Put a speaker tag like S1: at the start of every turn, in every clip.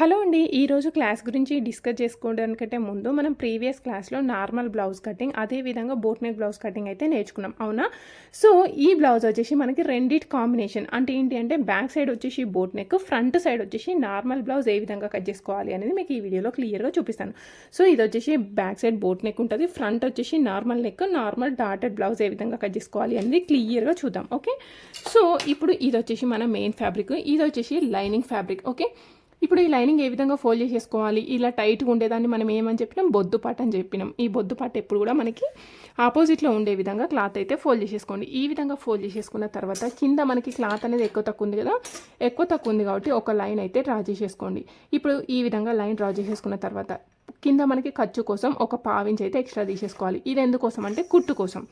S1: Hello అండి ఈరోజు class గురించి డిస్కస్ చేసుకోవడానికంటే ముందు మనం ప్రీవియస్ క్లాస్లో నార్మల్ బ్లౌజ్ కటింగ్ అదేవిధంగా బోట్ నెక్ బ్లౌజ్ కటింగ్ అయితే నేర్చుకున్నాం అవునా? సో ఈ బ్లౌజ్ వచ్చేసి మనకి రెండిట్ కాంబినేషన్. అంటే ఏంటి అంటే బ్యాక్ సైడ్ వచ్చేసి బోట్ నెక్ ఫ్రంట్ సైడ్ వచ్చేసి నార్మల్ బ్లౌజ్ ఏ విధంగా కట్ చేసుకోవాలి అనేది మీకు ఈ వీడియోలో క్లియర్గా చూపిస్తాను. సో ఇది వచ్చేసి బ్యాక్ సైడ్ బోట్ నెక్ ఉంటుంది ఫ్రంట్ వచ్చేసి normal neck normal dotted blouse ఏ విధంగా కట్ చేసుకోవాలి అనేది క్లియర్గా చూద్దాం ఓకే? సో ఇప్పుడు ఇది వచ్చేసి మన మెయిన్ ఫ్యాబ్రిక్ ఇది వచ్చేసి లైనింగ్ ఫ్యాబ్రిక్ ఓకే? ఇప్పుడు ఈ లైనింగ్ ఏ విధంగా ఫోల్డ్ చేసేసుకోవాలి? ఇలా టైట్గా ఉండేదాన్ని మనం ఏమని చెప్పినాం? బొద్దు పాట అని చెప్పినాం. ఈ బొద్దు పాట ఎప్పుడు కూడా మనకి ఆపోజిట్లో ఉండే విధంగా క్లాత్ అయితే ఫోల్డ్ చేసేసుకోండి. ఈ విధంగా ఫోల్డ్ చేసేసుకున్న తర్వాత కింద మనకి క్లాత్ అనేది ఎక్కువ తక్కువ ఉంది కదా? ఎక్కువ తక్కువ ఉంది కాబట్టి ఒక లైన్ అయితే డ్రా చేసేసుకోండి. ఇప్పుడు ఈ విధంగా లైన్ డ్రా చేసేసుకున్న తర్వాత కింద మనకి ఖర్చు కోసం ఒక పావించి అయితే ఎక్స్ట్రా తీసేసుకోవాలి. ఇది ఎందుకోసం అంటే కుట్టు కోసం.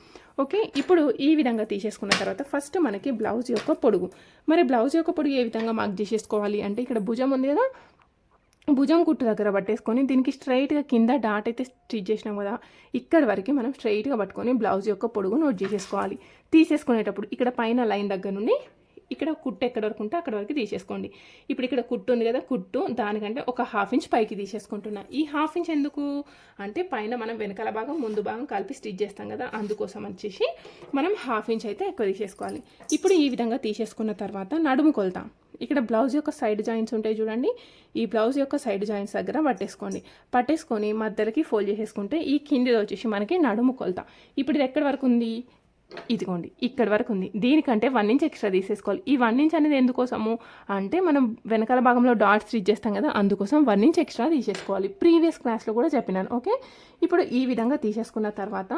S1: ఓకే? ఇప్పుడు ఈ విధంగా తీసేసుకున్న తర్వాత ఫస్ట్ మనకి బ్లౌజ్ యొక్క పొడుగు. మరి బ్లౌజ్ యొక్క పొడుగు ఏ విధంగా మార్క్ చేసేసుకోవాలి? అంటే ఇక్కడ భుజం ఉంది కదా? భుజం కుట్టు దగ్గర పట్టేసుకొని దీనికి స్ట్రైట్గా కింద డాట్ అయితే స్టిచ్ చేసినాం కదా? ఇక్కడ వరకు మనం స్ట్రైట్గా పట్టుకొని బ్లౌజ్ యొక్క పొడుగు నోట్ చేసేసుకోవాలి. తీసేసుకునేటప్పుడు ఇక్కడ పైన లైన్ దగ్గర నుండి ఇక్కడ కుట్టు ఎక్కడ వరకు ఉంటే అక్కడ వరకు తీసేసుకోండి. ఇప్పుడు ఇక్కడ కుట్టు ఉంది కదా కుట్టు దానికంటే ఒక హాఫ్ ఇంచ్ పైకి తీసేసుకుంటున్నా. ఈ హాఫ్ ఇంచ్ ఎందుకు? అంటే పైన మనం వెనకాల భాగం ముందు భాగం కలిపి స్టిచ్ చేస్తాం కదా అందుకోసం వచ్చేసి మనం హాఫ్ ఇంచ్ అయితే ఎక్కువ తీసేసుకోవాలి. ఇప్పుడు ఈ విధంగా తీసేసుకున్న తర్వాత నడుము కొలుతాం. ఇక్కడ బ్లౌజ్ యొక్క సైడ్ జాయింట్స్ ఉంటాయి చూడండి. ఈ బ్లౌజ్ యొక్క సైడ్ జాయింట్స్ దగ్గర పట్టేసుకోండి. పట్టేసుకొని మధ్యలోకి ఫోల్డ్ చేసేసుకుంటే ఈ కిందిది వచ్చేసి మనకి నడుము కొలత. ఇప్పుడు ఇది ఎక్కడి వరకు ఉంది? ఇదిగోండి ఇక్కడ వరకు ఉంది. దీనికంటే వన్ ఇంచ్ ఎక్స్ట్రా తీసేసుకోవాలి. ఈ వన్ ఇంచ్ అనేది ఎందుకోసము అంటే మనం వెనకాల భాగంలో డాట్స్ స్టిచ్ చేస్తాం కదా అందుకోసం వన్ ఇంచ్ ఎక్స్ట్రా తీసేసుకోవాలి. ప్రీవియస్ క్లాస్లో కూడా చెప్పినాను ఓకే? ఇప్పుడు ఈ విధంగా తీసేసుకున్న తర్వాత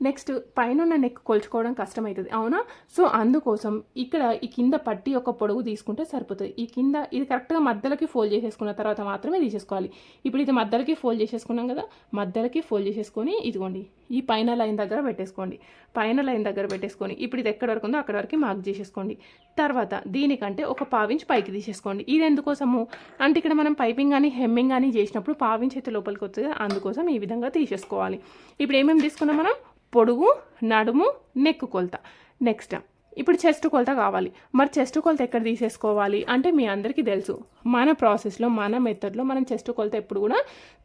S1: నెక్స్ట్ పైన నెక్ కొలుచుకోవడం కష్టమవుతుంది అవునా? సో అందుకోసం ఇక్కడ ఈ కింద పట్టి ఒక పొడుగు తీసుకుంటే సరిపోతుంది. ఈ కింద ఇది కరెక్ట్గా మధ్యలోకి ఫోల్డ్ చేసేసుకున్న తర్వాత మాత్రమే తీసేసుకోవాలి. ఇప్పుడు ఇది మధ్యలోకి ఫోల్డ్ చేసేసుకున్నాం కదా మధ్యలోకి ఫోల్డ్ చేసేసుకొని ఇదిగోండి ఈ పైన లైన్ దగ్గర పెట్టేసుకోండి. పైన లైన్ దగ్గర పెట్టేసుకొని ఇప్పుడు ఇది ఎక్కడ వరకు ఉందో అక్కడ వరకు మార్క్ చేసేసుకోండి. తర్వాత దీనికంటే ఒక పావించ్ పైకి తీసేసుకోండి. ఇది ఎందుకోసము? అంటే ఇక్కడ మనం పైపింగ్ కానీ హెమ్మింగ్ కానీ చేసినప్పుడు పావించ్ అయితే లోపలికి వస్తుంది అందుకోసం ఈ విధంగా తీసేసుకోవాలి. ఇప్పుడు ఏమేమి తీసుకున్నాం మనం? పొడుగు నడుము నెక్కు కొలత. నెక్స్ట్ ఇప్పుడు చెస్ట్ కొలత కావాలి. మరి చెస్ట్ కొలత ఎక్కడ తీసేసుకోవాలి? అంటే మీ అందరికీ తెలుసు. మన ప్రాసెస్లో మన మెథడ్లో మనం చెస్ట్ కొలత ఎప్పుడు కూడా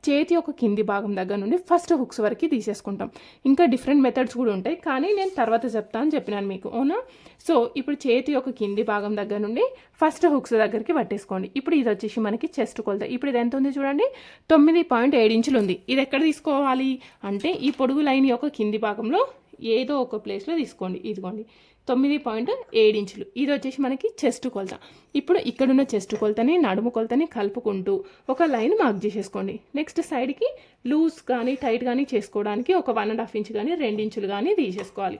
S1: చేతి యొక్క కింది భాగం దగ్గర నుండి ఫస్ట్ హుక్స్ వరకు తీసేసుకుంటాం. ఇంకా డిఫరెంట్ మెథడ్స్ కూడా ఉంటాయి. కానీ నేను తర్వాత చెప్తాను చెప్పినాను మీకు. అవునా? సో ఇప్పుడు చేతి యొక్క కింది భాగం దగ్గర నుండి ఫస్ట్ హుక్స్ దగ్గరికి పట్టేసుకోండి. ఇప్పుడు ఇది వచ్చేసి మనకి చెస్ట్ కొలత. ఇప్పుడు ఇది ఎంత ఉంది చూడండి? తొమ్మిది పాయింట్ ఏడు ఇంచులు ఉంది. ఇది ఎక్కడ తీసుకోవాలి? అంటే ఈ పొడుగు లైన్ యొక్క కింది భాగంలో ఏదో ఒక ప్లేస్లో తీసుకోండి. ఇదిగోండి. తొమ్మిది పాయింట్ ఏడు ఇంచులు. ఇది వచ్చేసి మనకి చెస్ట్ కొలత. ఇప్పుడు ఇక్కడున్న చెస్ట్ కొలతని నడుము కొలతని కలుపుకుంటూ ఒక లైన్ మార్క్ చేసేసుకోండి. నెక్స్ట్ సైడ్కి లూజ్ కానీ టైట్ కానీ చేసుకోవడానికి ఒక వన్ అండ్ హాఫ్ ఇంచ్ కానీ రెండు ఇంచులు కానీ తీసేసుకోవాలి.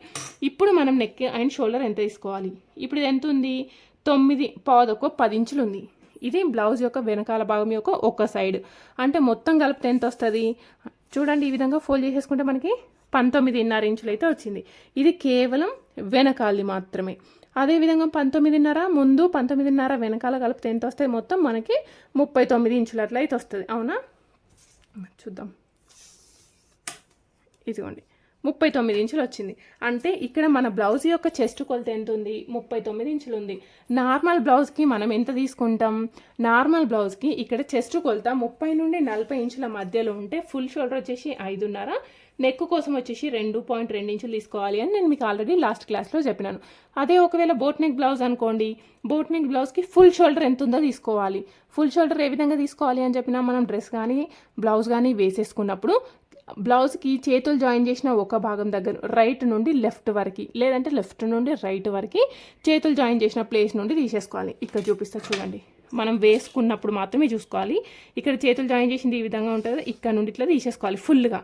S1: ఇప్పుడు మనం నెక్ అండ్ షోల్డర్ ఎంత తీసుకోవాలి? ఇప్పుడు ఇది ఎంత ఉంది తొమ్మిది పాదొక పది ఇంచులు ఉంది. ఇది బ్లౌజ్ యొక్క వెనకాల భాగం యొక్క ఒక సైడ్. అంటే మొత్తం కలిపితే ఎంత వస్తుంది? చూడండి ఈ విధంగా ఫోల్డ్ చేసేసుకుంటే మనకి పంతొమ్మిదిన్నర ఇంచులు అయితే వచ్చింది. ఇది కేవలం వెనకాలి మాత్రమే. అదేవిధంగా పంతొమ్మిదిన్నర ముందు పంతొమ్మిదిన్నర వెనకాల కలిపితే ఎంత వస్తాయి? మొత్తం మనకి ముప్పై తొమ్మిది ఇంచులు అట్లా అయితే వస్తుంది. అవునా? చూద్దాం. ఇదిగోండి. ముప్పై తొమ్మిది ఇంచులు వచ్చింది. అంటే ఇక్కడ మన బ్లౌజ్ యొక్క చెస్ట్ కొలత ఎంత ఉంది ముప్పై తొమ్మిది ఇంచులు ఉంది నార్మల్ బ్లౌజ్కి మనం ఎంత తీసుకుంటాం? నార్మల్ బ్లౌజ్కి ఇక్కడ చెస్ట్ కొలత ముప్పై నుండి నలభై ఇంచుల మధ్యలో ఉంటే ఫుల్ షోల్డర్ వచ్చేసి ఐదున్నర నెక్ కోసం వచ్చేసి రెండు పాయింట్ రెండు ఇంచులు తీసుకోవాలి అని నేను మీకు ఆల్రెడీ లాస్ట్ క్లాస్లో చెప్పినాను. అదే ఒకవేళ బోట్ నెక్ బ్లౌజ్ అనుకోండి బోట్ నెక్ బ్లౌజ్కి ఫుల్ షోల్డర్ ఎంత ఉందో తీసుకోవాలి. ఫుల్ షోల్డర్ ఏ విధంగా తీసుకోవాలి అని చెప్పినా మనం డ్రెస్ కానీ బ్లౌజ్ కానీ వేసేసుకున్నప్పుడు బ్లౌజ్కి చేతులు జాయిన్ చేసిన ఒక భాగం దగ్గర రైట్ నుండి లెఫ్ట్ వరకు లేదంటే లెఫ్ట్ నుండి రైట్ వరకు చేతులు జాయిన్ చేసిన ప్లేస్ నుండి తీసేసుకోవాలి. ఇక్కడ చూపిస్తా చూడండి. మనం వేసుకున్నప్పుడు మాత్రమే చూసుకోవాలి. ఇక్కడ చేతులు జాయిన్ చేసింది ఈ విధంగా ఉంటుంది? ఇక్కడ నుండి ఇట్లా తీసేసుకోవాలి ఫుల్గా.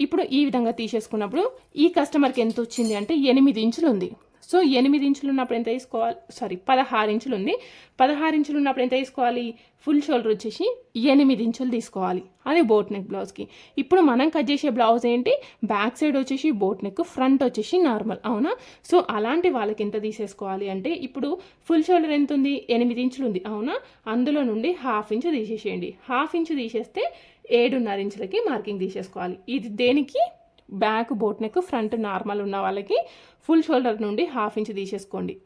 S1: ఇప్పుడు ఈ విధంగా తీసేసుకున్నప్పుడు ఈ కస్టమర్కి ఎంత వచ్చింది అంటే ఎనిమిది ఇంచులు ఉంది. సో ఎనిమిది ఇంచులు ఉన్నప్పుడు ఎంత తీసుకోవాలి? సారీ పదహారు ఇంచులు ఉంది పదహారు ఇంచులు ఉన్నప్పుడు ఎంత తీసుకోవాలి? ఫుల్ షోల్డర్ వచ్చేసి ఎనిమిది ఇంచులు తీసుకోవాలి. అది బోట్ నెక్ బ్లౌజ్కి ఇప్పుడు మనం కట్ చేసే బ్లౌజ్ ఏంటి? బ్యాక్ సైడ్ వచ్చేసి బోట్ నెక్ ఫ్రంట్ వచ్చేసి నార్మల్ అవునా? సో అలాంటి వాళ్ళకి ఎంత తీసేసుకోవాలి అంటే ఇప్పుడు ఫుల్ షోల్డర్ ఎంత ఉంది ఎనిమిది ఇంచులు ఉంది అవునా? అందులో నుండి హాఫ్ ఇంచు తీసేసేయండి. హాఫ్ ఇంచు తీసేస్తే ఏడున్నర ఇంచులకి మార్కింగ్ తీసేసుకోవాలి. ఇది దేనికి? Back boat neck front normal ఉన్న వాళ్ళకి ఫుల్ షోల్డర్ నుండి హాఫ్ ఇంచ్ తీసేసుకోండి.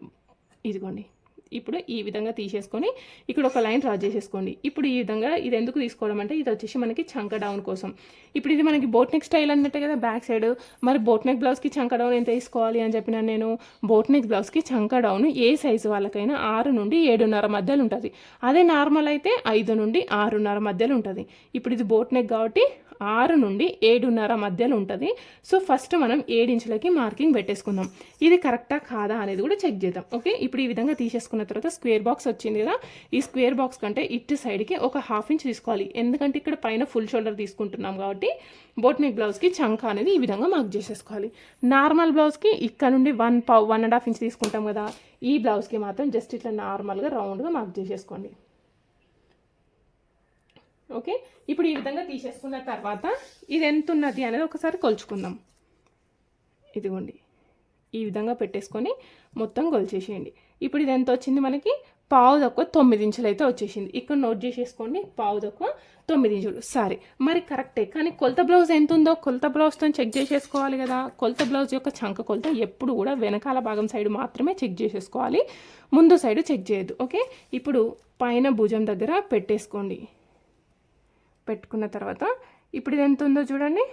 S1: ఇదిగోండి. ఇప్పుడు ఈ విధంగా తీసేసుకొని ఇక్కడ ఒక లైన్ డ్రా చేసేసుకోండి. ఇప్పుడు ఈ విధంగా ఇది ఎందుకు తీసుకోవడం అంటే ఇది వచ్చేసి మనకి చంక డౌన్ కోసం. ఇప్పుడు ఇది మనకి బోట్ నెక్ స్టైల్ అన్నట్టే కదా బ్యాక్ సైడ్. మరి బోట్ నెక్ బ్లౌజ్కి చంక డౌన్ ఎంత తీసుకోవాలి అని చెప్పిన నేను బోట్ నెక్ బ్లౌజ్కి చంక డౌన్ ఏ సైజు వాళ్ళకైనా ఆరు నుండి ఏడున్నర మధ్యలో ఉంటుంది. అదే నార్మల్ అయితే ఐదు నుండి ఆరున్నర మధ్యలో ఉంటుంది. ఇప్పుడు ఇది బోట్ నెక్ కాబట్టి ఆరు నుండి ఏడున్నర మధ్యలో ఉంటుంది. సో ఫస్ట్ మనం ఏడించులకి మార్కింగ్ పెట్టేసుకుందాం. ఇది కరెక్టా కాదా అనేది కూడా చెక్ చేద్దాం. ఓకే? ఇప్పుడు ఈ విధంగా తీసేసుకున్న తర్వాత స్క్వేర్ బాక్స్ వచ్చింది కదా? ఈ స్క్వేర్ బాక్స్ కంటే ఇటు సైడ్కి ఒక హాఫ్ ఇంచ్ తీసుకోవాలి. ఎందుకంటే ఇక్కడ పైన ఫుల్ షోల్డర్ తీసుకుంటున్నాం కాబట్టి బోట్ నెక్ బ్లౌజ్కి చంక అనేది ఈ విధంగా మార్క్ చేసేసుకోవాలి. నార్మల్ బ్లౌజ్కి ఇక్కడ నుండి వన్ పావు వన్ అండ్ హాఫ్ ఇంచ్ తీసుకుంటాం కదా? ఈ బ్లౌజ్కి మాత్రం జస్ట్ ఇట్లా నార్మల్గా రౌండ్గా మార్క్ చేసేసుకోండి. ఓకే? ఇప్పుడు ఈ విధంగా తీసేసుకున్న తర్వాత ఇది ఎంత ఉన్నది అనేది ఒకసారి కొలుచుకుందాం. ఇదిగోండి. ఈ విధంగా పెట్టేసుకొని మొత్తం కొలిచేసేయండి. ఇప్పుడు ఇది ఎంత వచ్చింది మనకి? పావు తక్కువ తొమ్మిది ఇంచులు అయితే వచ్చేసింది. ఇక్కడ నోట్ చేసేసుకోండి. పావు తక్కువ తొమ్మిది ఇంచులు. సారీ. మరి కరెక్టే. కానీ కొలత బ్లౌజ్ ఎంత ఉందో కొలత బ్లౌజ్తో చెక్ చేసేసుకోవాలి కదా. కొలత బ్లౌజ్ యొక్క చంక కొలత ఎప్పుడు కూడా వెనకాల భాగం సైడ్ మాత్రమే చెక్ చేసేసుకోవాలి. ముందు సైడ్ చెక్ చేయదు ఓకే? ఇప్పుడు పైన భుజం దగ్గర పెట్టేసుకోండి. పెట్టుకున్న తర్వాత ఇప్పుడు ఇది ఎంత ఉందో చూడండి.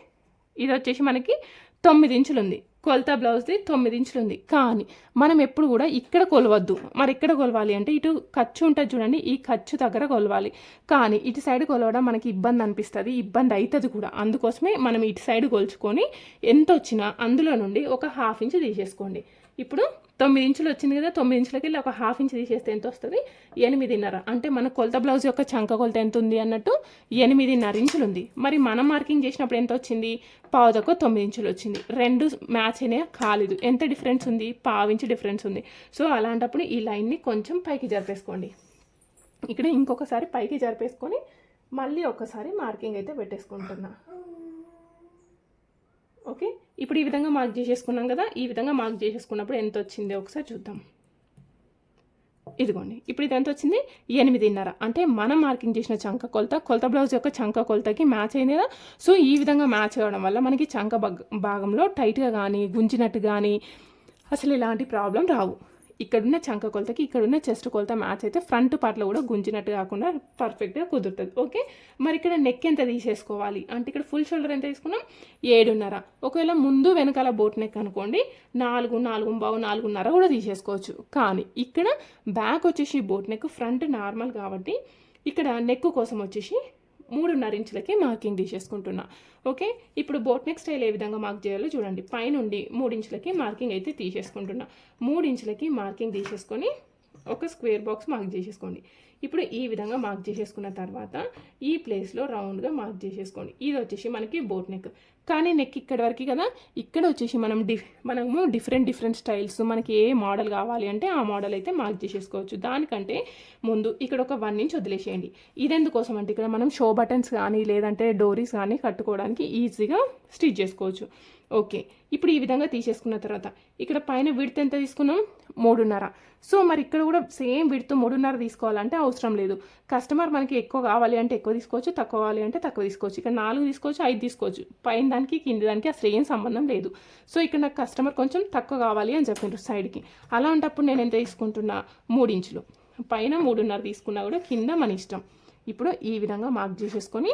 S1: ఇది వచ్చేసి మనకి తొమ్మిది ఇంచులు ఉంది కొలత బ్లౌజ్ది తొమ్మిది ఇంచులు ఉంది కానీ మనం ఎప్పుడు కూడా ఇక్కడ కొలవద్దు. మరి ఇక్కడ కొలవాలి అంటే ఇటు ఖర్చు ఉంటుంది చూడండి. ఈ ఖర్చు దగ్గర కొలవాలి. కానీ ఇటు సైడ్ కొలవడం మనకి ఇబ్బంది అనిపిస్తుంది. ఇబ్బంది అవుతుంది కూడా. అందుకోసమే మనం ఇటు సైడ్ కొలుచుకొని ఎంత వచ్చినా అందులో నుండి ఒక హాఫ్ ఇంచ్ తీసేసుకోండి. ఇప్పుడు తొమ్మిది ఇంచులు వచ్చింది కదా తొమ్మిది ఇంచులకి వెళ్ళి ఒక హాఫ్ ఇంచ్ తీసేస్తే ఎంత వస్తుంది? ఎనిమిదిన్నర. అంటే మన కొలత బ్లౌజ్ యొక్క చంక కొలత ఎంత ఉంది అన్నట్టు ఎనిమిదిన్నర ఇంచులు ఉంది మరి మనం మార్కింగ్ చేసినప్పుడు ఎంత వచ్చింది? పావు తక్కువ తొమ్మిది ఇంచులు వచ్చింది. రెండు మ్యాచ్ అయినా కాలేదు. ఎంత డిఫరెన్స్ ఉంది? పావు ఇంచు డిఫరెన్స్ ఉంది. సో అలాంటప్పుడు ఈ లైన్ని కొంచెం పైకి జరిపేసుకోండి. ఇక్కడ ఇంకొకసారి పైకి జరిపేసుకొని మళ్ళీ ఒకసారి మార్కింగ్ అయితే పెట్టేసుకుంటున్నా. ఓకే? ఇప్పుడు ఈ విధంగా మార్క్ చేసేసుకున్నాం కదా ఈ విధంగా మార్క్ చేసేసుకున్నప్పుడు ఎంత వచ్చిందో ఒకసారి చూద్దాం. ఇదిగోండి ఇప్పుడు ఇది ఎంత వచ్చింది? ఎనిమిదిన్నర. అంటే మనం మార్కింగ్ చేసిన చంక కొలత కొలత బ్లౌజ్ యొక్క చంక కొలతకి మ్యాచ్ అయింది కదా. సో ఈ విధంగా మ్యాచ్ అవ్వడం వల్ల మనకి చంక భాగంలో టైట్గా కానీ గుంజినట్టు కానీ అసలు ఇలాంటి ప్రాబ్లం రావు. ఇక్కడున్న చంక కొలతకి ఇక్కడున్న చెస్ట్ కొలత మ్యాచ్ అయితే ఫ్రంట్ పార్ట్లో కూడా గుంజినట్టు కాకుండా పర్ఫెక్ట్గా కుదురుతుంది. ఓకే మరి ఇక్కడ నెక్ ఎంత తీసేసుకోవాలి? అంటే ఇక్కడ ఫుల్ షోల్డర్ ఎంత తీసుకున్నాం? ఏడున్నర. ఒకవేళ ముందు వెనకాల బోట్ నెక్ అనుకోండి నాలుగు నాలుగు బావు నాలుగున్నర కూడా తీసేసుకోవచ్చు. కానీ ఇక్కడ బ్యాక్ వచ్చేసి బోట్ నెక్ ఫ్రంట్ నార్మల్ కాబట్టి ఇక్కడ నెక్ కోసం వచ్చేసి మూడున్నర ఇంచులకి మార్కింగ్ తీసేసుకుంటున్నా. ఓకే? ఇప్పుడు బోట్ నెక్ స్టైల్ ఏ విధంగా మార్క్ చేయాలో చూడండి. పైనుండి మూడు ఇంచులకి మార్కింగ్ అయితే తీసేసుకుంటున్నా. మూడు ఇంచులకి మార్కింగ్ తీసేసుకొని ఒక స్క్వేర్ బాక్స్ మార్క్ చేసేసుకోండి. ఇప్పుడు ఈ విధంగా మార్క్ చేసేసుకున్న తర్వాత ఈ ప్లేస్లో రౌండ్గా మార్క్ చేసేసుకోండి. ఇది వచ్చేసి మనకి బోట్ నెక్ కానీ నెక్ ఇక్కడ వరకు కదా ఇక్కడ వచ్చేసి మనం డి మనము డిఫరెంట్ డిఫరెంట్ స్టైల్స్ మనకి ఏ మోడల్ కావాలి అంటే ఆ మోడల్ అయితే మార్క్ చేసేసుకోవచ్చు. దానికంటే ముందు ఇక్కడ ఒక వన్ ఇంచ్ వదిలేసేయండి. ఇదెందుకోసం అంటే ఇక్కడ మనం షో బటన్స్ కానీ లేదంటే డోరీస్ కానీ కట్టుకోవడానికి ఈజీగా స్టిచ్ చేసుకోవచ్చు. ఓకే. ఇప్పుడు ఈ విధంగా తీసేసుకున్న తర్వాత ఇక్కడ పైన విడత ఎంత తీసుకున్నాం? మూడున్నర. సో మరి ఇక్కడ కూడా సేమ్ విడత మూడున్నర తీసుకోవాలంటే అవసరం లేదు. కస్టమర్ మనకి ఎక్కువ కావాలి అంటే ఎక్కువ తీసుకోవచ్చు తక్కువ కావాలి అంటే తక్కువ తీసుకోవచ్చు. ఇక్కడ నాలుగు తీసుకోవచ్చు ఐదు తీసుకోవచ్చు. పైన దానికి కింది దానికి అసలు ఏం సంబంధం లేదు. సో ఇక్కడ నాకు కస్టమర్ కొంచెం తక్కువ కావాలి అని చెప్పిండ్రు సైడ్కి. అలాంటప్పుడు నేను ఎంత తీసుకుంటున్నా? మూడు ఇంచులు. పైన మూడున్నర తీసుకున్నా కూడా కింద మన ఇష్టం. ఇప్పుడు ఈ విధంగా మార్క్ చేసేసుకొని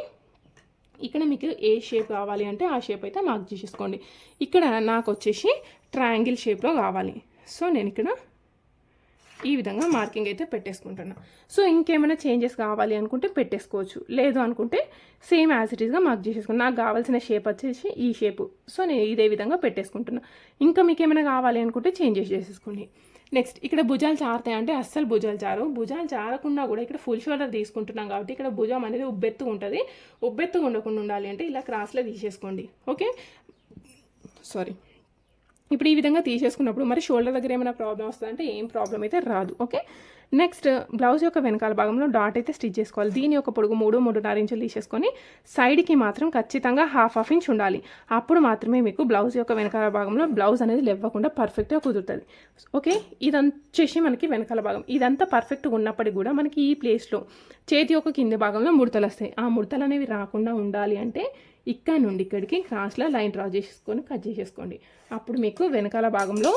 S1: ఇక్కడ మీకు ఏ షేప్ కావాలి అంటే ఆ షేప్ అయితే మార్క్ చేసేసుకోండి. ఇక్కడ నాకు వచ్చేసి ట్రయాంగిల్ షేప్లో కావాలి. సో నేను ఇక్కడ ఈ విధంగా మార్కింగ్ అయితే పెట్టేసుకుంటున్నా. సో ఇంకేమైనా చేంజెస్ కావాలి అనుకుంటే పెట్టేసుకోవచ్చు. లేదు అనుకుంటే సేమ్ యాజ్ ఇట్ ఈస్గా మార్క్ చేసేసుకున్నా నాకు కావాల్సిన షేప్ వచ్చేసి ఈ షేపు సో నేను ఇదే విధంగా పెట్టేసుకుంటున్నా. ఇంకా మీకు ఏమైనా కావాలి అనుకుంటే చేంజెస్ చేసేసుకోండి. నెక్స్ట్ ఇక్కడ భుజాలు చారుతాయి అంటే అస్సలు భుజాలు చారు భుజాలు చారకుండా కూడా ఇక్కడ ఫుల్ షోల్డర్ తీసుకుంటున్నాం కాబట్టి ఇక్కడ భుజం అనేది ఉబ్బెత్తు ఉంటుంది. ఉబ్బెత్తు ఉండకుండా ఉండాలి అంటే ఇలా క్రాస్లో తీసేసుకోండి. ఓకే సారీ ఇప్పుడు ఈ విధంగా తీసేసుకున్నప్పుడు మరి షోల్డర్ దగ్గర ఏమైనా ప్రాబ్లం వస్తుందంటే ఏం ప్రాబ్లం అయితే రాదు. ఓకే నెక్స్ట్ బ్లౌజ్ యొక్క వెనకాల భాగంలో డాట్ అయితే స్టిచ్ చేసుకోవాలి. దీని యొక్క పొడుగు మూడు మూడున్నర ఇంచులు తీసేసుకొని సైడ్కి మాత్రం ఖచ్చితంగా హాఫ్ హాఫ్ ఇంచ్ ఉండాలి. అప్పుడు మాత్రమే మీకు బ్లౌజ్ యొక్క వెనకాల భాగంలో బ్లౌజ్ అనేది లేవ్వకుండా పర్ఫెక్ట్గా కుదురుతుంది. ఓకే ఇదంచేసి మనకి వెనకాల భాగం. ఇదంతా పర్ఫెక్ట్గా ఉన్నప్పటికీ కూడా మనకి ఈ ప్లేస్లో చేతి యొక్క కింది భాగంలో ముడతలు వస్తాయి. ఆ ముడతలు అనేవి రాకుండా ఉండాలి అంటే ఇక్కడ నుండి ఇక్కడికి క్రాస్లో లైన్ డ్రా చేసేసుకొని కట్ చేసేసుకోండి. అప్పుడు మీకు వెనకాల భాగంలో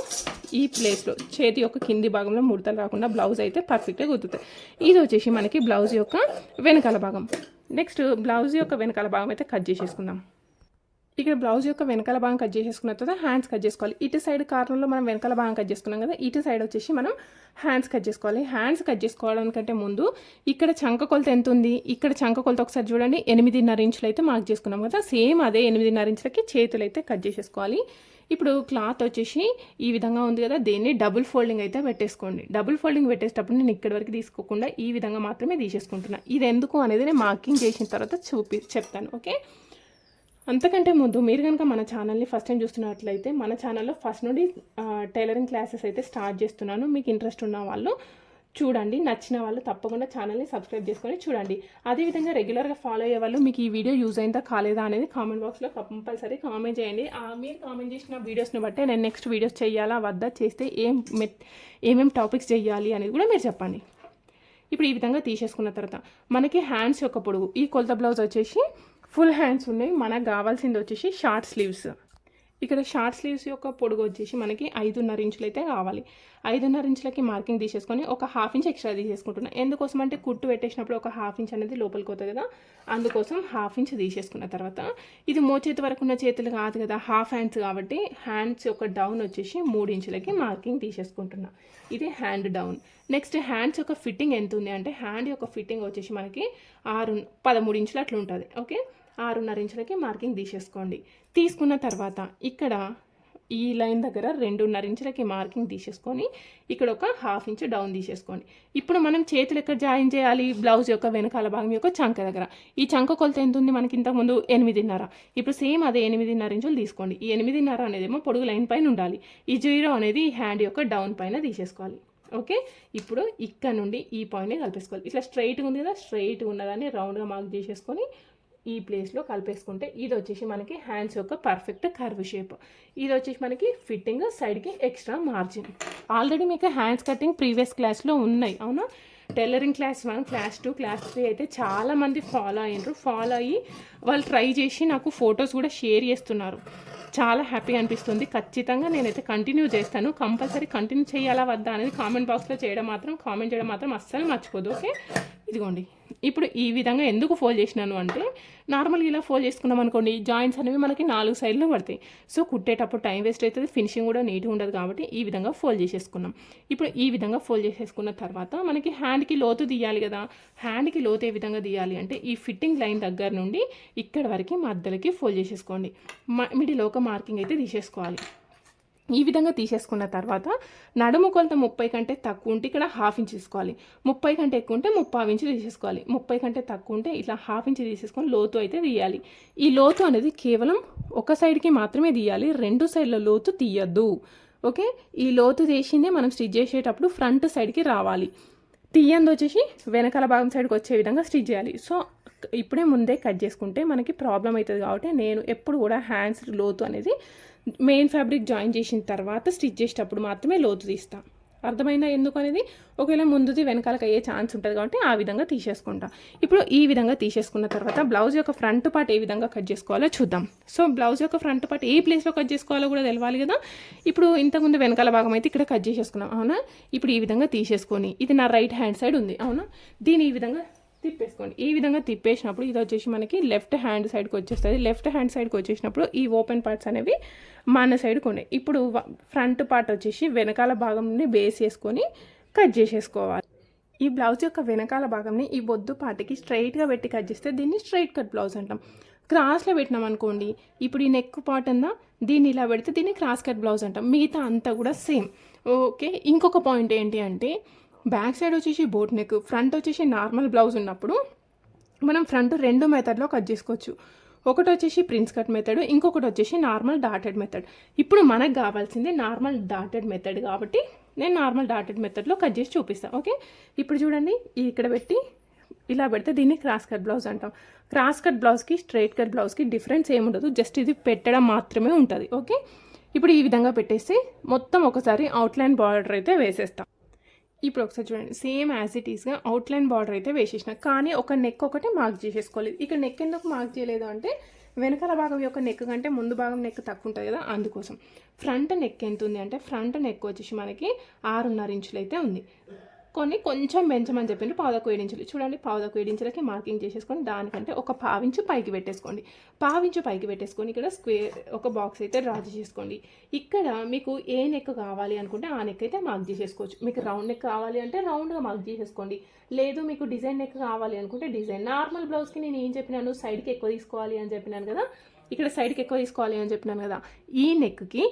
S1: ఈ ప్లేస్లో చేతి యొక్క కింది భాగంలో ముడతలు రాకుండా బ్లౌజ్ అయితే పర్ఫెక్ట్గా గుర్తుంది ఇది వచ్చేసి మనకి బ్లౌజ్ యొక్క వెనకాల భాగం. నెక్స్ట్ బ్లౌజ్ యొక్క వెనకాల భాగం అయితే కట్ చేసేసుకుందాం. ఇక్కడ బ్లౌజ్ యొక్క వెనకాల భాగం కట్ చేసేసుకున్న తర్వాత హ్యాండ్స్ కట్ చేసుకోవాలి. ఇటు సైడ్ కార్నర్లో మనం వెనకాల భాగం కట్ చేసుకున్నాం కదా ఇటు సైడ్ వచ్చేసి మనం హ్యాండ్స్ కట్ చేసుకోవాలి. హ్యాండ్స్ కట్ చేసుకోవడానికంటే ముందు ఇక్కడ చంక కొలత ఎంత ఉంది? ఇక్కడ చంక కొలత ఒకసారి చూడండి. ఎనిమిదిన్నర ఇంచులు అయితే మార్క్ చేసుకున్నాం కదా. సేమ్ అదే ఎనిమిదిన్నర ఇంచులకి చేతులు అయితే కట్ చేసేసుకోవాలి. ఇప్పుడు క్లాత్ వచ్చేసి ఈ విధంగా ఉంది కదా దీన్ని డబుల్ ఫోల్డింగ్ అయితే పెట్టేసుకోండి. డబుల్ ఫోల్డింగ్ పెట్టేటప్పుడు నేను ఇక్కడి వరకు తీసుకోకుండా ఈ విధంగా మాత్రమే తీసేసుకుంటున్నాను ఇది ఎందుకు అనేది నేను మార్కింగ్ చేసిన తర్వాత చూపి చెప్తాను. ఓకే? అంతకంటే ముందు మీరు కనుక మన ఛానల్ని ఫస్ట్ టైం చూస్తున్నట్లయితే మన ఛానల్లో ఫస్ట్ నుండి టైలరింగ్ క్లాసెస్ అయితే స్టార్ట్ చేస్తున్నాను. మీకు ఇంట్రెస్ట్ ఉన్న వాళ్ళు చూడండి. నచ్చిన వాళ్ళు తప్పకుండా ఛానల్ని సబ్స్క్రైబ్ చేసుకొని చూడండి. అదేవిధంగా రెగ్యులర్గా ఫాలో అయ్యే వాళ్ళు మీకు ఈ వీడియో యూజ్ అయిందా కాలేదా అనేది కామెంట్ బాక్స్లో కంపల్సరీ కామెంట్ చేయండి. ఆ మీరు కామెంట్ చేసిన వీడియోస్ని బట్టే నేను నెక్స్ట్ వీడియోస్ చేయాలా వద్దా చేస్తే ఏం మెట్ ఏమేం టాపిక్స్ చేయాలి అనేది కూడా మీరు చెప్పండి. ఇప్పుడు ఈ విధంగా తీసేసుకున్న తర్వాత మనకి హ్యాండ్స్ యొక్క పొడుగు ఈ కొలత బ్లౌజ్ వచ్చేసి ఫుల్ హ్యాండ్స్ ఉన్నాయి. మనకు కావాల్సింది వచ్చేసి షార్ట్ స్లీవ్స్. ఇక్కడ షార్ట్ స్లీవ్స్ యొక్క పొడుగు వచ్చేసి మనకి ఐదున్నర ఇంచులు అయితే కావాలి. ఐదున్నర ఇంచులకి మార్కింగ్ తీసేసుకొని ఒక హాఫ్ ఇంచ్ ఎక్స్ట్రా తీసేసుకుంటున్నాను ఎందుకోసం అంటే కుట్టు పెట్టేసినప్పుడు ఒక హాఫ్ ఇంచ్ అనేది లోపలికి పోతుంది కదా. అందుకోసం హాఫ్ ఇంచ్ తీసేసుకున్న తర్వాత ఇది మోచేతి వరకు ఉన్న చేతులు కాదు కదా హాఫ్ హ్యాండ్స్ కాబట్టి హ్యాండ్స్ యొక్క డౌన్ వచ్చేసి మూడు ఇంచులకి మార్కింగ్ తీసేసుకుంటున్నా. ఇది హ్యాండ్ డౌన్. నెక్స్ట్ హ్యాండ్స్ యొక్క ఫిట్టింగ్ ఎంత ఉంది అంటే హ్యాండ్ యొక్క ఫిట్టింగ్ వచ్చేసి మనకి ఆరు పదమూడు ఇంచులు అట్లా ఉంటుంది. ఓకే? ఆరున్నర ఇంచులకి మార్కింగ్ తీసేసుకోండి. తీసుకున్న తర్వాత ఇక్కడ ఈ లైన్ దగ్గర రెండున్నర ఇంచులకి మార్కింగ్ తీసేసుకొని ఇక్కడ ఒక హాఫ్ ఇంచ్ డౌన్ తీసేసుకోండి. ఇప్పుడు మనం చేతులు ఎక్కడ జాయిన్ చేయాలి? బ్లౌజ్ యొక్క వెనకాల భాగం యొక్క చంక దగ్గర. ఈ చంక కొలత ఎంత ఉంది? మనకి ఇంతకుముందు ఎనిమిదిన్నర. ఇప్పుడు సేమ్ అదే ఎనిమిదిన్నర ఇంచులు తీసుకోండి. ఈ ఎనిమిదిన్నర అనేది ఏమో పొడుగు లైన్ పైన ఉండాలి. ఈ జీరో అనేది హ్యాండ్ యొక్క డౌన్ పైన తీసేసుకోవాలి. ఓకే? ఇప్పుడు ఇక్కడ నుండి ఈ పాయింట్ని కలిపేసుకోవాలి. ఇట్లా స్ట్రైట్గా ఉంది కదా? స్ట్రైట్గా ఉన్నదాన్ని రౌండ్గా మార్క్ చేసేసుకొని ఈ ప్లేస్లో కలిపేసుకుంటే ఇది వచ్చేసి మనకి హ్యాండ్స్ యొక్క పర్ఫెక్ట్ కర్వ్ షేప్. ఇది వచ్చేసి మనకి ఫిట్టింగ్ సైడ్కి ఎక్స్ట్రా మార్జిన్. ఆల్రెడీ మీకు హ్యాండ్స్ కటింగ్ ప్రీవియస్ క్లాస్లో ఉన్నాయి. అవునా? Tailoring class one class two class three అయితే చాలామంది ఫాలో అయ్యారు ఫాలో అయ్యి వాళ్ళు ట్రై చేసి నాకు ఫొటోస్ కూడా షేర్ చేస్తున్నారు. చాలా హ్యాపీ అనిపిస్తుంది. ఖచ్చితంగా నేనైతే కంటిన్యూ చేస్తాను. కంపల్సరీ కంటిన్యూ చేయాలా వద్దా అనేది కామెంట్ బాక్స్లో చేయడం మాత్రం కామెంట్ చేయడం మాత్రం అస్సలు మర్చిపోదు. ఓకే? ఇదిగోండి. ఇప్పుడు ఈ విధంగా ఎందుకు ఫోల్డ్ చేసినాను అంటే నార్మల్గా ఇలా ఫోల్డ్ చేసుకున్నాం అనుకోండి జాయింట్స్ అనేవి మనకి నాలుగు సైడ్లో పడతాయి. సో కుట్టేటప్పుడు టైం వేస్ట్ అవుతుంది ఫినిషింగ్ కూడా నీట్గా ఉండదు కాబట్టి ఈ విధంగా ఫోల్డ్ చేసేసుకున్నాం ఇప్పుడు ఈ విధంగా ఫోల్డ్ చేసేసుకున్న తర్వాత మనకి హ్యాండ్కి లోతు తీయాలి కదా. హ్యాండ్కి లోతు ఏ విధంగా తీయాలి అంటే ఈ ఫిట్టింగ్ లైన్ దగ్గర నుండి ఇక్కడ వరకు మధ్యలోకి ఫోల్డ్ చేసేసుకోండి. మిడిలో ఒక మార్కింగ్ అయితే తీసేసుకోవాలి. ఈ విధంగా తీసేసుకున్న తర్వాత నడుము కొలత ముప్పై కంటే తక్కువ ఉంటే ఇక్కడ హాఫ్ ఇంచ్ తీసుకోవాలి. ముప్పై కంటే ఎక్కువ ఉంటే ముప్పై ఇంచ్ తీసేసుకోవాలి. ముప్పై కంటే తక్కువ ఉంటే ఇట్లా హాఫ్ ఇంచ్ తీసేసుకొని లోతు అయితే తీయాలి. ఈ లోతు అనేది కేవలం ఒక సైడ్కి మాత్రమే తీయాలి. రెండు సైడ్ల లోతు తీయద్దు. ఓకే? ఈ లోతు తీసిందే మనం స్టిచ్ చేసేటప్పుడు ఫ్రంట్ సైడ్కి రావాలి. తీయంది వచ్చేసి వెనకాల భాగం సైడ్కి వచ్చే విధంగా స్టిచ్ చేయాలి. సో ఇప్పుడే ముందే కట్ చేసుకుంటే మనకి ప్రాబ్లం అవుతుంది కాబట్టి నేను ఎప్పుడు కూడా హ్యాండ్స్ లోతు అనేది మెయిన్ ఫ్యాబ్రిక్ జాయిన్ చేసిన తర్వాత స్టిచ్ చేసేటప్పుడు మాత్రమే లోతు తీస్తాం. అర్థమైందా ఎందుకు అనేది? ఒకవేళ ముందుది వెనకాలకు అయ్యే ఛాన్స్ ఉంటుంది కాబట్టి ఆ విధంగా తీసేసుకుంటాం. ఇప్పుడు ఈ విధంగా తీసేసుకున్న తర్వాత బ్లౌజ్ యొక్క ఫ్రంట్ పార్ట్ ఏ విధంగా కట్ చేసుకోవాలో చూద్దాం. సో బ్లౌజ్ యొక్క ఫ్రంట్ పార్ట్ ఏ ప్లేస్లో కట్ చేసుకోవాలో కూడా తెలవాలి కదా? ఇప్పుడు ఇంతకుముందు వెనకాల భాగం అయితే ఇక్కడ కట్ చేసేసుకున్నాం. అవునా? ఇప్పుడు ఈ విధంగా తీసేసుకొని ఇది నా రైట్ హ్యాండ్ సైడ్ ఉంది. అవునా? దీని ఈ విధంగా తిప్పేసుకోండి. ఈ విధంగా తిప్పేసినప్పుడు ఇది వచ్చేసి మనకి లెఫ్ట్ హ్యాండ్ సైడ్కి వచ్చేస్తుంది. లెఫ్ట్ హ్యాండ్ సైడ్కి వచ్చేసినప్పుడు ఈ ఓపెన్ పార్ట్స్ అనేవి మన సైడ్కి ఉన్నాయి. ఇప్పుడు ఫ్రంట్ పార్ట్ వచ్చేసి వెనకాల భాగం నుండి బేస్ చేసుకొని కట్ చేసేసుకోవాలి. ఈ బ్లౌజ్ యొక్క వెనకాల భాగంని ఈ బొద్దు పాటికి స్ట్రైట్గా పెట్టి కట్ చేస్తే దీన్ని స్ట్రైట్ కట్ బ్లౌజ్ అంటాం. క్రాస్లో పెట్టినాం అనుకోండి ఇప్పుడు ఈ నెక్ పార్ట్ అన్నా దీన్ని ఇలా పెడితే దీన్ని క్రాస్ కట్ బ్లౌజ్ అంటాం. మిగతా అంతా కూడా సేమ్ ఓకే ఇంకొక పాయింట్ ఏంటి అంటే బ్యాక్ సైడ్ వచ్చేసి బోట్ నెక్ ఫ్రంట్ వచ్చేసి నార్మల్ బ్లౌజ్ ఉన్నప్పుడు మనం ఫ్రంట్ రెండు మెథడ్లో కట్ చేసుకోవచ్చు. ఒకటి వచ్చేసి ప్రిన్స్ కట్ మెథడ్ ఇంకొకటి వచ్చేసి నార్మల్ డాటెడ్ మెథడ్. ఇప్పుడు మనకు కావాల్సింది నార్మల్ డాటెడ్ మెథడ్ కాబట్టి నేను నార్మల్ డాటెడ్ మెథడ్లో కట్ చేసి చూపిస్తాను ఓకే? ఇప్పుడు చూడండి ఇక్కడ పెట్టి ఇలా పెడితే దీన్ని క్రాస్ కట్ బ్లౌజ్ అంటాం. క్రాస్ కట్ బ్లౌజ్కి స్ట్రైట్ కట్ బ్లౌజ్కి డిఫరెన్స్ ఏముండదు జస్ట్ ఇది పెట్టడం మాత్రమే ఉంటుంది ఓకే? ఇప్పుడు ఈ విధంగా పెట్టేసి మొత్తం ఒకసారి అవుట్లైన్ బార్డర్ అయితే వేసేస్తాం. ఇప్పుడు ఒకసారి చూడండి సేమ్ యాజ్ ఇట్ ఈస్గా అవుట్లైన్ బార్డర్ అయితే వేసేసిన. కానీ ఒక నెక్ ఒకటి మార్క్ చేసేసుకోలేదు. ఇక్కడ నెక్ ఎందుకు మార్క్ చేయలేదు అంటే వెనకాల భాగం యొక్క నెక్ కంటే ముందు భాగం నెక్ తక్కువ ఉంటుంది కదా అందుకోసం. ఫ్రంట్ నెక్ ఎంత ఉంది అంటే ఫ్రంట్ నెక్ వచ్చేసి మనకి ఆరున్నర ఇంచులు అయితే ఉంది. కొన్ని కొంచెం పెంచమని చెప్పిండ్రు. పావుదకు ఏడించులు. చూడండి పావుదకు ఏడించులకి మార్కింగ్ చేసేసుకొని దానికంటే ఒక పావించు పైకి పెట్టేసుకోండి. పావించు పైకి పెట్టేసుకొని ఇక్కడ స్క్వేర్ ఒక బాక్స్ అయితే డ్రా చేసేసుకోండి. ఇక్కడ మీకు ఏ నెక్ కావాలి అనుకుంటే ఆ నెక్ అయితే మార్క్ చేసేసుకోవచ్చు. మీకు రౌండ్ నెక్ కావాలి అంటే రౌండ్గా మార్క్ చేసేసుకోండి. లేదు మీకు డిజైన్ నెక్ కావాలి అనుకుంటే డిజైన్. నార్మల్ బ్లౌజ్కి నేను ఏం చెప్పినాను? సైడ్కి ఎక్కువ తీసుకోవాలి అని చెప్పినాను కదా. ఇక్కడ సైడ్కి ఎక్కువ తీసుకోవాలి అని చెప్పినాను కదా. ఈ నెక్కి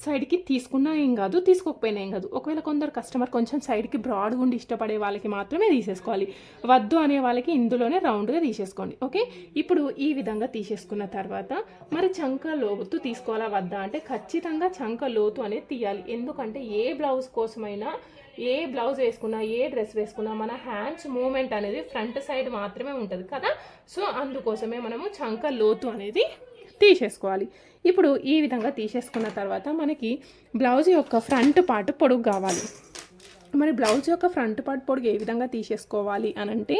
S1: సైడ్కి తీసుకున్నా ఏం కాదు తీసుకోకపోయినా ఏం కాదు. ఒకవేళ కొందరు కస్టమర్ కొంచెం సైడ్కి బ్రాడ్గా ఉండి ఇష్టపడే వాళ్ళకి మాత్రమే తీసేసుకోవాలి. వద్దు అనే వాళ్ళకి ఇందులోనే రౌండ్గా తీసేసుకోండి ఓకే? ఇప్పుడు ఈ విధంగా తీసేసుకున్న తర్వాత మరి చంక లోతు తీసుకోవాలా వద్దా? అంటే ఖచ్చితంగా చంక లోతు అనేది తీయాలి. ఎందుకంటే ఏ బ్లౌజ్ కోసమైనా ఏ బ్లౌజ్ వేసుకున్నా ఏ డ్రెస్ వేసుకున్నా మన హ్యాండ్స్ మూమెంట్ అనేది ఫ్రంట్ సైడ్ మాత్రమే ఉంటుంది కదా? సో అందుకోసమే మనము చంక లోతు అనేది తీసేసుకోవాలి. ఇప్పుడు ఈ విధంగా తీసేసుకున్న తర్వాత మనకి బ్లౌజ్ యొక్క ఫ్రంట్ పార్ట్ పొడుగు కావాలి. మరి బ్లౌజ్ యొక్క ఫ్రంట్ పార్ట్ పొడుగు ఏ విధంగా తీసేసుకోవాలి అని అంటే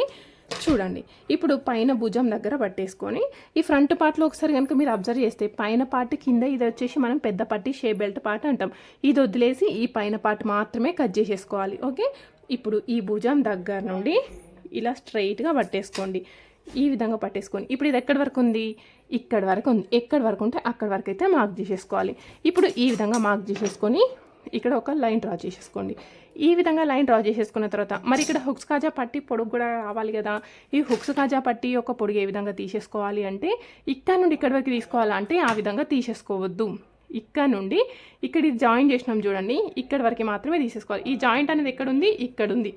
S1: చూడండి. ఇప్పుడు పైన భుజం దగ్గర పట్టేసుకొని ఈ ఫ్రంట్ పార్ట్లో ఒకసారి కనుక మీరు అబ్జర్వ్ చేస్తే పైన పార్ట్ కింద ఇది వచ్చేసి మనం పెద్ద పట్టి షే బెల్ట్ పార్ట్ అంటాం. ఇది వదిలేసి ఈ పైన పార్ట్ మాత్రమే కట్ చేసేసుకోవాలి. ఓకే? ఇప్పుడు ఈ భుజం దగ్గర నుండి ఇలా స్ట్రైట్గా పట్టేసుకోండి. ఈ విధంగా పట్టేసుకొని ఇప్పుడు ఇది ఎక్కడి వరకు ఉంది? ఇక్కడి వరకు ఉంది. ఎక్కడి వరకు ఉంటే అక్కడి వరకు అయితే మార్క్ చేసేసుకోవాలి ఇప్పుడు ఈ విధంగా మార్క్ చేసేసుకొని ఇక్కడ ఒక లైన్ డ్రా చేసేసుకోండి. ఈ విధంగా లైన్ డ్రా చేసేసుకున్న తర్వాత మరి ఇక్కడ హుక్స్ కాజా పట్టి పొడుగు కూడా రావాలి కదా. ఈ హుక్స్ కాజా పట్టి యొక్క పొడుగు ఏ విధంగా తీసేసుకోవాలి అంటే ఇక్కడ నుండి ఇక్కడి వరకు తీసుకోవాలంటే ఆ విధంగా తీసేసుకోవద్దు. ఇక్కడ నుండి ఇక్కడ ఇది జాయిన్ చేసినాం చూడండి. ఇక్కడ వరకు మాత్రమే తీసేసుకోవాలి. ఈ జాయింట్ అనేది ఎక్కడ ఉంది? ఇక్కడ ఉంది.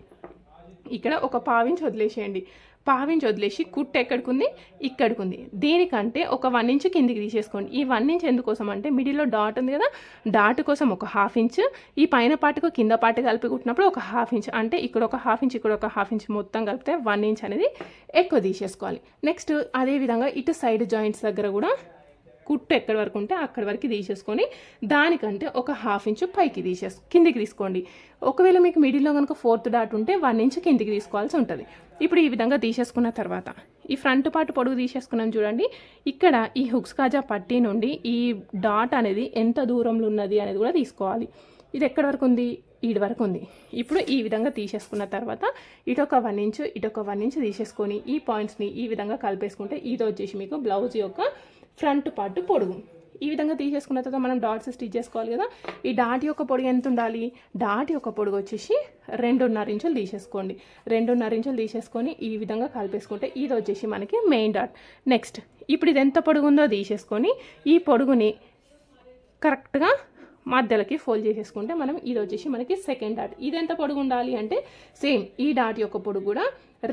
S1: ఇక్కడ ఒక పావించి వదిలేసేయండి. పావించి వదిలేసి కుట్టు ఎక్కడికి ఉంది ఇక్కడికి ఉంది దీనికంటే ఒక వన్ ఇంచ్ కిందికి తీసేసుకోండి. ఈ వన్ ఇంచ్ ఎందుకోసం అంటే మిడిల్లో డాట్ ఉంది కదా డాట్ కోసం ఒక హాఫ్ ఇంచ్ ఈ పైన పాటుకు కింద పాటు కలిపి కుట్టినప్పుడు ఒక హాఫ్ ఇంచ్. అంటే ఇక్కడ ఒక హాఫ్ ఇంచ్ ఇక్కడ ఒక హాఫ్ ఇంచ్ మొత్తం కలిపితే వన్ ఇంచ్ అనేది ఎక్కువ తీసేసుకోవాలి. నెక్స్ట్ అదేవిధంగా ఇటు సైడ్ జాయింట్స్ దగ్గర కూడా కుట్టు ఎక్కడి వరకు ఉంటే అక్కడి వరకు తీసేసుకొని దానికంటే ఒక హాఫ్ ఇంచు పైకి తీసేసు కిందికి తీసుకోండి. ఒకవేళ మీకు మిడిల్లో కనుక ఫోర్త్ డాట్ ఉంటే వన్ ఇంచ్ కిందికి తీసుకోవాల్సి ఉంటుంది. ఇప్పుడు ఈ విధంగా తీసేసుకున్న తర్వాత ఈ ఫ్రంట్ పార్ట్ పొడుగు తీసేసుకున్నాం చూడండి. ఇక్కడ ఈ హుక్స్ కాజా పట్టీ నుండి ఈ డాట్ అనేది ఎంత దూరంలో ఉన్నది అనేది కూడా తీసుకోవాలి. ఇది ఎక్కడి వరకు ఉంది? ఈడి వరకు ఉంది. ఇప్పుడు ఈ విధంగా తీసేసుకున్న తర్వాత ఇటొక వన్ ఇంచు ఇటొక వన్ ఇంచు తీసేసుకొని ఈ పాయింట్స్ని ఈ విధంగా కలిపేసుకుంటే ఇది వచ్చేసి మీకు బ్లౌజ్ యొక్క ఫ్రంట్ పార్ట్ పొడుగు. ఈ విధంగా తీసేసుకున్న తర్వాత మనం డాట్స్ స్టిచ్ చేసుకోవాలి కదా. ఈ డాట్ యొక్క పొడుగు ఎంత ఉండాలి? డాట్ యొక్క పొడుగు వచ్చేసి రెండున్నర ఇంచులు తీసేసుకోండి. రెండున్నర ఇంచులు తీసేసుకొని ఈ విధంగా కలిపేసుకుంటే ఇది వచ్చేసి మనకి మెయిన్ డాట్. నెక్స్ట్ ఇప్పుడు ఇది ఎంత పొడుగు ఉందో తీసేసుకొని ఈ పొడుగుని కరెక్ట్గా మధ్యలోకి ఫోల్డ్ చేసేసుకుంటే మనం ఇది వచ్చేసి మనకి సెకండ్ డాట్. ఇది ఎంత పొడుగు ఉండాలి అంటే సేమ్ ఈ డాట్ యొక్క పొడుగు కూడా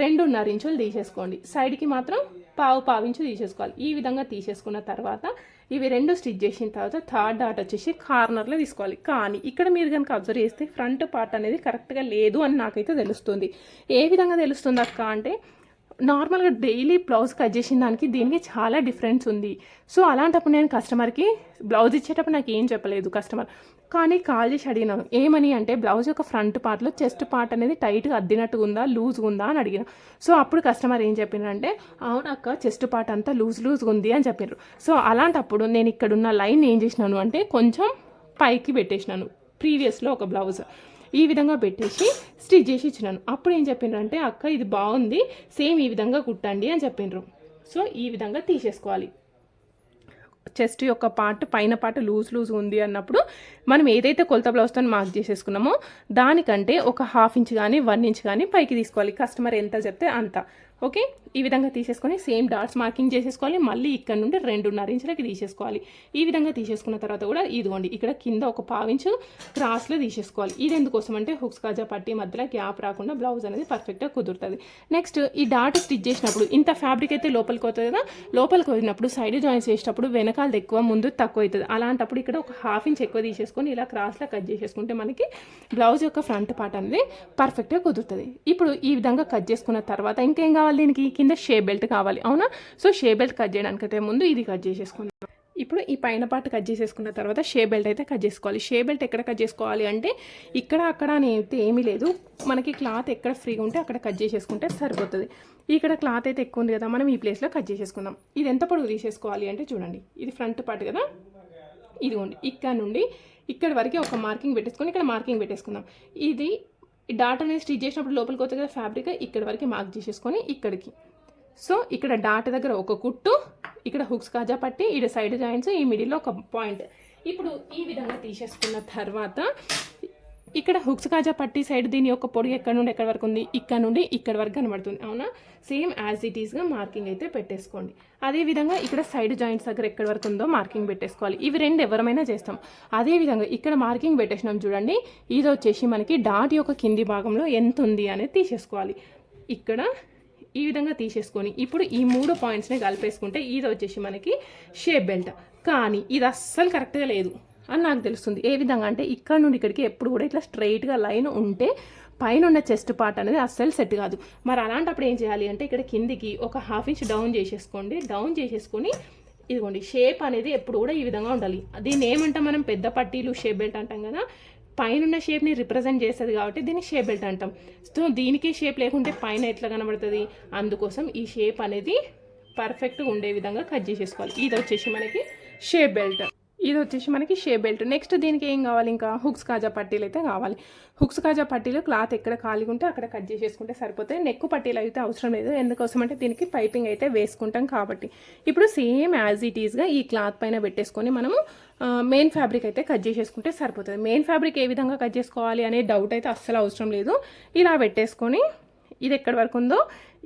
S1: రెండున్నర ఇంచులు తీసేసుకోండి. సైడ్కి మాత్రం పావు పావించి తీసేసుకోవాలి. ఈ విధంగా తీసేసుకున్న తర్వాత ఇవి రెండు స్టిచ్ చేసిన తర్వాత థర్డ్ డాట్ వచ్చేసి కార్నర్లో తీసుకోవాలి. కానీ ఇక్కడ మీరు కనుక అబ్జర్వ్ చేస్తే ఫ్రంట్ పార్ట్ అనేది కరెక్ట్గా లేదు అని నాకైతే తెలుస్తుంది. ఏ విధంగా తెలుస్తుంది అక్క అంటే నార్మల్గా డైలీ బ్లౌజ్ కట్ చేసిన దానికి దీనికి చాలా డిఫరెన్స్ ఉంది. సో అలాంటప్పుడు నేను కస్టమర్కి బ్లౌజ్ ఇచ్చేటప్పుడు నాకు ఏం చెప్పలేదు కస్టమర్. కానీ కాల్ చేసి అడిగినాను ఏమని అంటే బ్లౌజ్ యొక్క ఫ్రంట్ పార్ట్లో చెస్ట్ పార్ట్ అనేది టైట్గా అద్దినట్టుగా ఉందా? లూజ్గా ఉందా? అని అడిగిన. సో అప్పుడు కస్టమర్ ఏం చెప్పినారంటే అవును అక్క చెస్ట్ పార్ట్ అంతా లూజ్ లూజ్గా ఉంది అని చెప్పారు సో అలాంటప్పుడు నేను ఇక్కడున్న లైన్ ఏం చేసినాను అంటే కొంచెం పైకి పెట్టేసినాను ప్రీవియస్లో ఒక బ్లౌజ్. ఈ విధంగా పెట్టేసి స్టిచ్ చేసి ఇచ్చినాను. అప్పుడు ఏం చెప్పిండ్రంటే అక్క ఇది బాగుంది సేమ్ ఈ విధంగా కుట్టండి అని చెప్పిండ్రు సో ఈ విధంగా తీసేసుకోవాలి. చెస్ట్ యొక్క పార్ట్ పైన పార్ట్ లూజ్ లూజ్ ఉంది అన్నప్పుడు మనం ఏదైతే కొలత బ్లౌజ్తో మార్క్ చేసేసుకున్నామో దానికంటే ఒక హాఫ్ ఇంచ్ కానీ వన్ ఇంచ్ కానీ పైకి తీసుకోవాలి. కస్టమర్ ఎంత చెప్తే అంత. ఓకే? ఈ విధంగా తీసేసుకొని సేమ్ డాట్స్ మార్కింగ్ చేసేసుకోవాలి. మళ్ళీ ఇక్కడ నుండి రెండున్నర ఇంచులకి తీసేసుకోవాలి. ఈ విధంగా తీసేసుకున్న తర్వాత కూడా ఇదిగోండి ఇక్కడ కింద ఒక పావించు క్రాస్లో తీసేసుకోవాలి. ఇది ఎందుకోసం అంటే హుక్స్ కాజా పట్టి మధ్యలో గ్యాప్ రాకుండా బ్లౌజ్ అనేది పర్ఫెక్ట్గా కుదురుతుంది. నెక్స్ట్ ఈ డాట్ స్టిచ్ చేసినప్పుడు ఇంత ఫ్యాబ్రిక్ అయితే లోపలికి అవుతుంది కదా? లోపలికి వచ్చినప్పుడు సైడ్ జాయిన్స్ చేసేటప్పుడు వెనకాలది ఎక్కువ ముందు తక్కువ అవుతుంది. అలాంటప్పుడు ఇక్కడ ఒక హాఫ్ ఇంచ్ ఎక్కువ తీసేసుకొని ఇలా క్రాస్లో కట్ చేసేసుకుంటే మనకి బ్లౌజ్ యొక్క ఫ్రంట్ పార్ట్ అనేది పర్ఫెక్ట్గా కుదురుతుంది. ఇప్పుడు ఈ విధంగా కట్ చేసుకున్న తర్వాత ఇంకేం కావాలి దీనికి? కింద షే బెల్ట్ కావాలి. అవునా? సో షే బెల్ట్ కట్ చేయడానికైతే ముందు ఇది కట్ చేసేసుకుందాం. ఇప్పుడు ఈ పైన పార్ట్ కట్ చేసేసుకున్న తర్వాత షే బెల్ట్ అయితే కట్ చేసుకోవాలి. షే బెల్ట్ ఎక్కడ కట్ చేసుకోవాలి అంటే ఇక్కడ అక్కడ అని అయితే ఏమీ లేదు. మనకి క్లాత్ ఎక్కడ ఫ్రీగా ఉంటే అక్కడ కట్ చేసేసుకుంటే సరిపోతుంది. ఇక్కడ క్లాత్ అయితే ఎక్కువ ఉంది కదా మనం ఈ ప్లేస్లో కట్ చేసేసుకుందాం. ఇది ఎంత పొడుగు తీసేసుకోవాలి అంటే చూడండి. ఇది ఫ్రంట్ పార్ట్ కదా? ఇదిగోండి. ఇక్కడ నుండి ఇక్కడ వరకు ఒక మార్కింగ్ పెట్టేసుకొని ఇక్కడ మార్కింగ్ పెట్టేసుకుందాం. ఇది ఈ డాట్ అనేది స్టిచ్ చేసినప్పుడు లోపలికి వచ్చే కదా ఫ్యాబ్రిక్ ఇక్కడ వరకు మార్క్ చేసేసుకొని ఇక్కడికి. సో ఇక్కడ డాట్ దగ్గర ఒక కుట్టు ఇక్కడ హుక్స్ కాజా పట్టి ఇక్కడ సైడ్ జాయింట్స్ ఈ మిడిల్లో ఒక పాయింట్ ఇప్పుడు ఈ విధంగా తీసేసుకున్న తర్వాత ఇక్కడ హుక్స్ కాజా పట్టి సైడ్ దీని యొక్క పొడి ఎక్కడ నుండి ఎక్కడ వరకు ఉంది? ఇక్కడ నుండి ఇక్కడ వరకు కనబడుతుంది. అవునా? సేమ్ యాజ్ ఇట్ ఈస్గా మార్కింగ్ అయితే పెట్టేసుకోండి. అదేవిధంగా ఇక్కడ సైడ్ జాయింట్స్ దగ్గర ఎక్కడ వరకు ఉందో మార్కింగ్ పెట్టేసుకోవాలి. ఇవి రెండు ఎవరమైనా చేస్తాం. అదేవిధంగా ఇక్కడ మార్కింగ్ పెట్టేసినాం చూడండి. ఇది వచ్చేసి మనకి డాట్ యొక్క కింది భాగంలో ఎంత ఉంది అనేది తీసేసుకోవాలి. ఇక్కడ ఈ విధంగా తీసేసుకొని ఇప్పుడు ఈ మూడు పాయింట్స్ని కలిపేసుకుంటే ఇది వచ్చేసి మనకి షేప్ బెల్ట్. కానీ ఇది అస్సలు కరెక్ట్గా లేదు. అని నాకు తెలుస్తుంది. ఏ విధంగా అంటే ఇక్కడ నుండి ఇక్కడికి ఎప్పుడు కూడా ఇట్లా స్ట్రైట్గా లైన్ ఉంటే పైన ఉన్న చెస్ట్ పార్ట్ అనేది అస్సలు సెట్ కాదు. మరి అలాంటప్పుడు ఏం చేయాలి అంటే ఇక్కడ కిందికి ఒక హాఫ్ ఇంచ్ డౌన్ చేసేసుకోండి. డౌన్ చేసేసుకొని ఇదిగోండి షేప్ అనేది ఎప్పుడు కూడా ఈ విధంగా ఉండాలి. దీన్ని ఏమంటాం మనం? పెద్ద పట్టీలు షేప్ బెల్ట్ అంటాం కదా. పైన ఉన్న షేప్ని రిప్రజెంట్ చేస్తుంది కాబట్టి దీన్ని షేప్ బెల్ట్ అంటాం. సో దీనికి షేప్ లేకుంటే పైన ఎట్లా కనబడుతుంది? అందుకోసం ఈ షేప్ అనేది పర్ఫెక్ట్గా ఉండే విధంగా కట్ చేసేసుకోవాలి. ఇది వచ్చేసి మనకి షేప్ బెల్ట్ ఇది వచ్చేసి మనకి షే బెల్ట్. నెక్స్ట్ దీనికి ఏం కావాలి? ఇంకా హుక్స్ కాజా పట్టీలు అయితే కావాలి. హుక్స్ కాజా పట్టీలు క్లాత్ ఎక్కడ ఖాళీగా ఉంటే అక్కడ కట్ చేసేసుకుంటే సరిపోతాయి. నెక్ పట్టీలు అయితే అవసరం లేదు. ఎందుకోసం అంటే దీనికి పైపింగ్ అయితే వేసుకుంటాం కాబట్టి. ఇప్పుడు సేమ్ యాజ్ ఇట్ ఈస్గా ఈ క్లాత్ పైన పెట్టేసుకొని మనము మెయిన్ ఫ్యాబ్రిక్ అయితే కట్ చేసేసుకుంటే సరిపోతుంది. మెయిన్ ఫ్యాబ్రిక్ ఏ విధంగా కట్ చేసుకోవాలి అనే డౌట్ అయితే అస్సలు అవసరం లేదు. ఇలా పెట్టేసుకొని ఇది ఎక్కడి వరకు ఉందో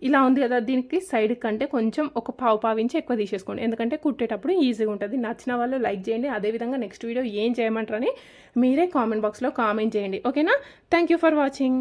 S1: ఇలా ఉంది కదా దీనికి సైడ్ కంటే కొంచెం ఒక పావు పావించి ఎక్కువ తీసేసుకోండి. ఎందుకంటే కుట్టేటప్పుడు ఈజీగా ఉంటుంది. నచ్చిన వాళ్ళు లైక్ చేయండి. అదేవిధంగా నెక్స్ట్ వీడియో ఏం చేయమంటారని మీరే కామెంట్ బాక్స్లో కామెంట్ చేయండి. ఓకేనా థ్యాంక్ యూ ఫర్ వాచింగ్